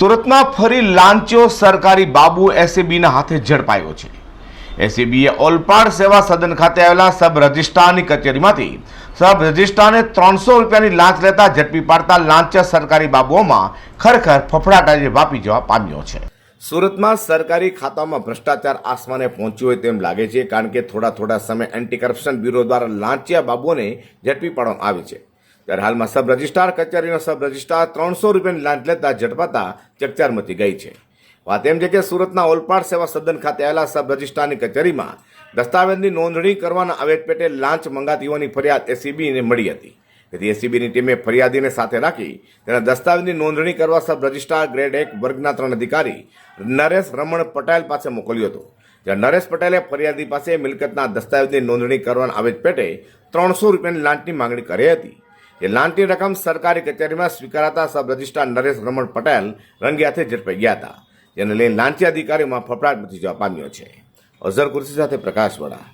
સુરતમાં ફરી લાંચો સરકારી બાબુ એસીબીના હાથે ઝડપાયો છે. એસીબીએ ઓલપાડ સેવા સદન ખાતે આવેલા સબ રજિસ્ટ્રારની કચેરીમાંથી સબ રજિસ્ટ્રારને ત્રણસો રૂપિયાની લાંચ લેતા ઝડપી પાડતા લાંચા સરકારી બાબુઓમાં ખરેખર ફફડાટ આજે વાપી જવા પામ્યો છે. સુરતમાં સરકારી ખાતામાં ભ્રષ્ટાચાર આસમાને પહોંચ્યો હોય તેમ લાગે છે, કારણ કે થોડા થોડા સમય એન્ટી કરપ્શન બ્યુરો દ્વારા લાંચિયા બાબુઓને ઝડપી પાડવામાં આવે છે. ત્યારે હાલમાં સબ રજિસ્ટ્રાર કચેરીનો સબ રજિસ્ટ્રાર ત્રણસો રૂપિયાની લાંચ લેતા ઝડપાતા ચકચાર મચી ગઈ છે. વાત એમ છે કે સુરતના ઓલપાડ સેવા સદન ખાતે આવેલા સબ રજિસ્ટ્રારની કચેરીમાં દસ્તાવેજની નોંધણી કરવાના આવેદ પેટે લાંચ મંગાતી હોવાની ફરિયાદ એસીબીને મળી હતી. તેથી એસીબીની ટીમે ફરિયાદીને સાથે રાખી તેના દસ્તાવેજની નોંધણી કરવા સબ રજિસ્ટ્રાર ગ્રેડ એક વર્ગના ત્રણ અધિકારી નરેશ રમણ પટેલ પાસે મોકલ્યો હતો. જ્યાં નરેશ પટેલે ફરિયાદી પાસે મિલકતના દસ્તાવેજની નોંધણી કરવાના આવેદ પેટે ત્રણસો રૂપિયાની લાંચની માંગણી કરી હતી. એ લાંચની રકમ સરકારી કચેરીમાં સ્વીકારાતા સબ રજિસ્ટ્રાર નરેશ રમણ પટેલ રંગે હાથે ઝડપાઈ ગયા હતા, જેને લઈને લાંચી અધિકારીમાં ફફડાટ મચી જવા પામ્યો છે. અઝર કુર્સી સાથે પ્રકાશ વડા.